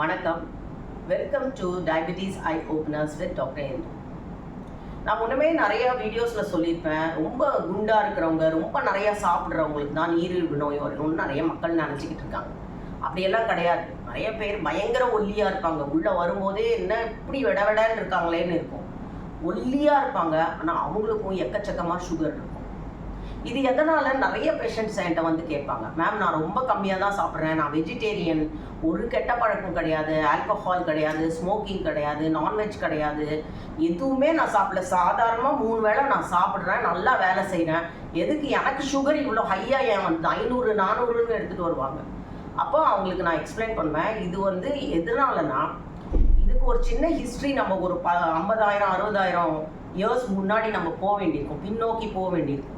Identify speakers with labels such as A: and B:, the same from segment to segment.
A: வணக்கம். Welcome to diabetes eye openers with doctor Indu நான் முன்னமே நிறைய வீடியோஸில் சொல்லியிருப்பேன். ரொம்ப குண்டாக இருக்கிறவங்க ரொம்ப நிறையா சாப்பிட்றவங்களுக்கு தான் நீரிழிவு நோய் வரணும்னு நிறைய மக்கள் நினச்சிக்கிட்டு இருக்காங்க. அப்படியெல்லாம் கிடையாது. நிறைய பேர் பயங்கர ஒல்லியாக இருப்பாங்க. உள்ளே வரும்போதே என்ன இப்படி விட விடன்னு இருக்காங்களேன்னு இருக்கும். ஒல்லியாக இருப்பாங்க. ஆனால் அவங்களுக்கும் எக்கச்சக்கமாக சுகர் இருக்கும். இது எதனால நிறைய பேஷண்ட்ஸ் என்கிட்ட வந்து கேட்பாங்க? மேம் நான் ரொம்ப கம்மியாக தான் சாப்பிட்றேன். நான் வெஜிடேரியன் ஒரு கெட்ட பழக்கம் கிடையாது. ஆல்கஹால் கிடையாது. ஸ்மோக்கிங் கிடையாது. நான்வெஜ் கிடையாது. எதுவுமே நான் சாப்பிடல. சாதாரணமாக மூணு வேளை நான் சாப்பிட்றேன். நல்லா வேலை செய்கிறேன் எதுக்கு எனக்கு சுகர் இவ்வளோ ஹையாக ஏன் வந்து? ஐநூறு நானூறுன்னு எடுத்துகிட்டு வருவாங்க. அப்போ அவங்களுக்கு நான் எக்ஸ்பிளைன் பண்ணுவேன். இது வந்து எதனாலனா இதுக்கு ஒரு சின்ன ஹிஸ்ட்ரி நம்ம ஒரு ப ஐம்பதாயிரம் அறுபதாயிரம் இயர்ஸ் முன்னாடி நம்ம போக வேண்டியிருக்கும். பின்னோக்கி போக வேண்டியிருக்கும்.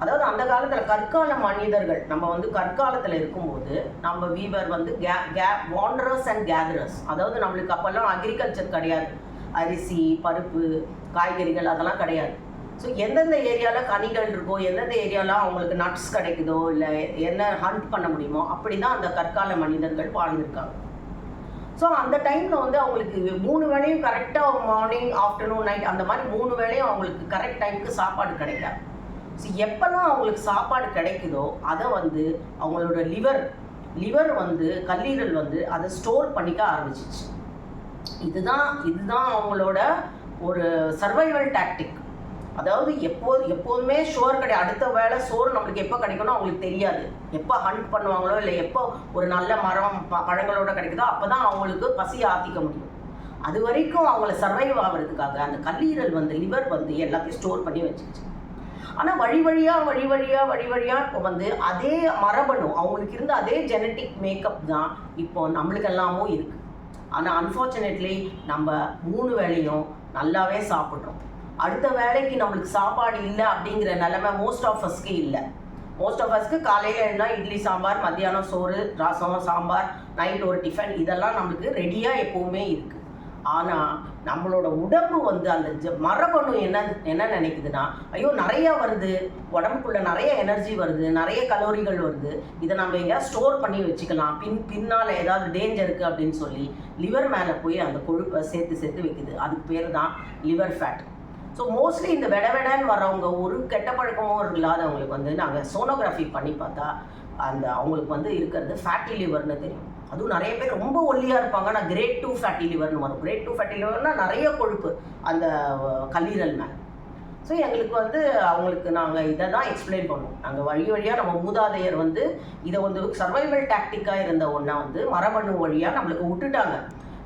A: அதாவது அந்த காலத்தில் கற்கால மனிதர்கள் நம்ம வந்து கற்காலத்தில் இருக்கும்போது நம்ம வீவர் வந்து K K wanderers and gatherers அதாவது நம்மளுக்கு அப்போல்லாம் அக்ரிகல்ச்சர் கிடையாது. அரிசி பருப்பு காய்கறிகள் அதெல்லாம் கிடையாது. ஸோ எந்தெந்த ஏரியாவில் கனிகள் இருக்கோ எந்தெந்த ஏரியாவில் அவங்களுக்கு நட்ஸ் கிடைக்குதோ இல்லை என்ன ஹண்ட் பண்ண முடியுமோ அப்படி தான் அந்த கற்கால மனிதர்கள் வாழ்ந்திருக்காங்க. ஸோ அந்த டைமில் வந்து அவங்களுக்கு மூணு வேளையும் கரெக்டாக மார்னிங் ஆஃப்டர்நூன் நைட் அந்த மாதிரி மூணு வேளையும் அவங்களுக்கு கரெக்ட் டைமுக்கு சாப்பாடு கிடைக்காது ஸோ எப்போல்லாம் அவங்களுக்கு சாப்பாடு கிடைக்குதோ அதை வந்து அவங்களோட லிவர் லிவர் வந்து கல்லீரல் வந்து அதை ஸ்டோர் பண்ணிக்க ஆரம்பிச்சிச்சு. இதுதான் இதுதான் அவங்களோட ஒரு சர்வைவல் டாக்டிக் அதாவது எப்போது எப்போதுமே ஷோர் கிடையாது அடுத்த வேளை சோறு நம்மளுக்கு எப்போ கிடைக்கணும் அவங்களுக்கு தெரியாது. எப்போ ஹண்ட் பண்ணுவாங்களோ இல்லை எப்போ ஒரு நல்ல மரம் ப பழங்களோட கிடைக்குதோ அப்போ தான் அவங்களுக்கு பசி ஆத்திக்க முடியும். அது வரைக்கும் அவங்கள சர்வைவ் ஆகிறதுக்காக அந்த கல்லீரல் வந்து லிவர் வந்து எல்லாத்தையும் ஸ்டோர் பண்ணி வச்சுச்சு ஆனால் வழி வழியாக வழி வழியாக வழி வழியாக இப்போ வந்து அதே மரபணு அவங்களுக்கு இருந்த அதே ஜெனட்டிக் மேக்கப் தான் இப்போ நம்மளுக்கெல்லாமும் இருக்குது ஆனால் அன்ஃபார்ச்சுனேட்லி நம்ம மூணு வேளையும் நல்லாவே சாப்பிட்றோம். அடுத்த வேலைக்கு நம்மளுக்கு சாப்பாடு இல்லை அப்படிங்கிற நிலைமை மோஸ்ட் ஆஃப் அஸ்க்கு இல்லை. மோஸ்ட் ஆஃப் அஸ்க்கு காலையில் என்ன இட்லி சாம்பார் மத்தியானம் சோறு ரசம் சாம்பார் நைட் ஒரு டிஃபன் இதெல்லாம் நம்மளுக்கு ரெடியாக எப்போவுமே இருக்குது ஆனால் நம்மளோட உடம்பு வந்து அந்த ஜ மரபணு என்ன என்ன நினைக்குதுன்னா ஐயோ நிறையா வருது. உடம்புக்குள்ளே நிறைய எனர்ஜி வருது. நிறைய கலோரிகள் வருது. இதை நம்ம எங்கேயா ஸ்டோர் பண்ணி வச்சுக்கலாம். பின் பின்னால் ஏதாவது டேஞ்சர் இருக்குது அப்படின்னு சொல்லி லிவர் மேலே போய் அந்த கொழுப்பை சேர்த்து சேர்த்து வைக்குது. அதுக்கு பேர் தான் லிவர் ஃபேட் ஸோ மோஸ்ட்லி இந்த வெட வெடன்னு வரவங்க ஒரு கெட்ட பழக்கமும் இல்லாதவங்களுக்கு வந்து நாங்கள் சோனோகிராஃபி பண்ணி பார்த்தா அந்த அவங்களுக்கு வந்து இருக்கிறது ஃபேட்டி லிவர்னு தெரியும். அதுவும் நிறைய பேர் ரொம்ப ஒல்லியாக இருப்பாங்க. ஆனால் கிரேட் டூ ஃபேட்டி லிவர்னு வரும். கிரேட் டூ ஃபேட்டி லிவர்னால் நிறைய கொழுப்பு அந்த கல்லீரல் மேலே. ஸோ எங்களுக்கு வந்து அவங்களுக்கு நாங்கள் இதை தான் எக்ஸ்பிளைன் பண்ணுவோம் நாங்கள் வழி வழியாக நம்ம மூதாதையர் வந்து இதை வந்து சர்வைவல் டாக்டிக்காக இருந்த ஒன்றா வந்து மரபணு வழியாக நம்மளுக்கு விட்டுட்டாங்க.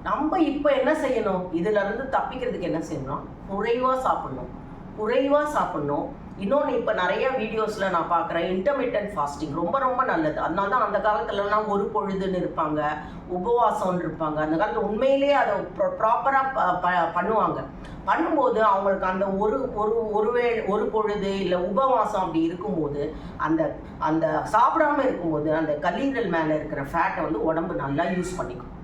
A: நம்ம இப்போ என்ன செய்யணும்? இதிலிருந்து தப்பிக்கிறதுக்கு என்ன செய்யணும் குறைவாக சாப்பிடணும். குறைவாக சாப்பிடணும். இன்னொன்று இப்போ நிறைய வீடியோஸில் நான் பார்க்குறேன் இன்டர்மீடியன்ட் ஃபாஸ்டிங் ரொம்ப ரொம்ப நல்லது. அதனால தான் அந்த காலத்துலலாம் ஒரு பொழுதுன்னு இருப்பாங்க உபவாசம்னு இருப்பாங்க. அந்த காலத்தில் உண்மையிலேயே அதை ப்ராப்பராக ப பண்ணுவாங்க. பண்ணும்போது அவங்களுக்கு அந்த ஒரு ஒரு ஒருவே ஒரு பொழுது இல்லை உபவாசம் அப்படி இருக்கும்போது அந்த அந்த சாப்பிடாம இருக்கும்போது அந்த கல்லீரல் மேலே இருக்கிற ஃபேட்டை வந்து உடம்பு நல்லா யூஸ் பண்ணிக்கும்.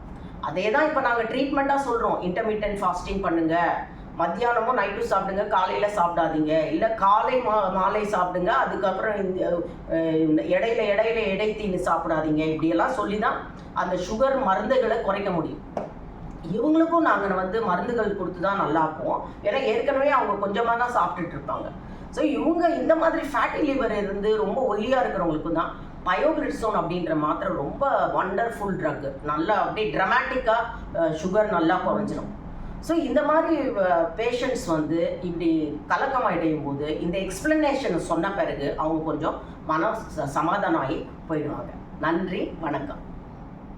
A: அதே தான் இப்போ நாங்கள் ட்ரீட்மெண்ட்டாக சொல்கிறோம் இன்டர்மீடியன்ட் ஃபாஸ்டிங் பண்ணுங்கள் மத்தியானமும் நைட்டும் சாப்பிடுங்க காலையில் சாப்பிடாதீங்க. இல்லை காலை மா மாலை சாப்பிடுங்க அதுக்கப்புறம் இந்த இடையில இடையில இடைத்தீனு சாப்பிடாதீங்க. இப்படியெல்லாம் சொல்லி தான் அந்த சுகர் மருந்துகளை குறைக்க முடியும். இவங்களுக்கும் நாங்கள் வந்து மருந்துகள் கொடுத்து தான் நல்லாக்குவோம் ஏன்னா ஏற்கனவே அவங்க கொஞ்சமாக தான் சாப்பிட்டுட்டு இருப்பாங்க. ஸோ இவங்க இந்த மாதிரி ஃபேட்டி லிவர் இருந்து ரொம்ப ஒல்லியாக இருக்கிறவங்களுக்கும் தான் பயோகிரிட்ஸோன் அப்படின்ற மாத்திரை ரொம்ப வண்டர்ஃபுல் ட்ரக் நல்லா அப்படியே ட்ரமாட்டிக்காக சுகர் நல்லா குறைஞ்சிரும். ஸோ இந்த மாதிரி பேஷண்ட்ஸ் வந்து இப்படி கலக்கம் அடையும் போது இந்த எக்ஸ்பிளனேஷன் சொன்ன பிறகு அவங்க கொஞ்சம் மன சமாதானம் ஆகி போயிடுவாங்க. நன்றி வணக்கம்.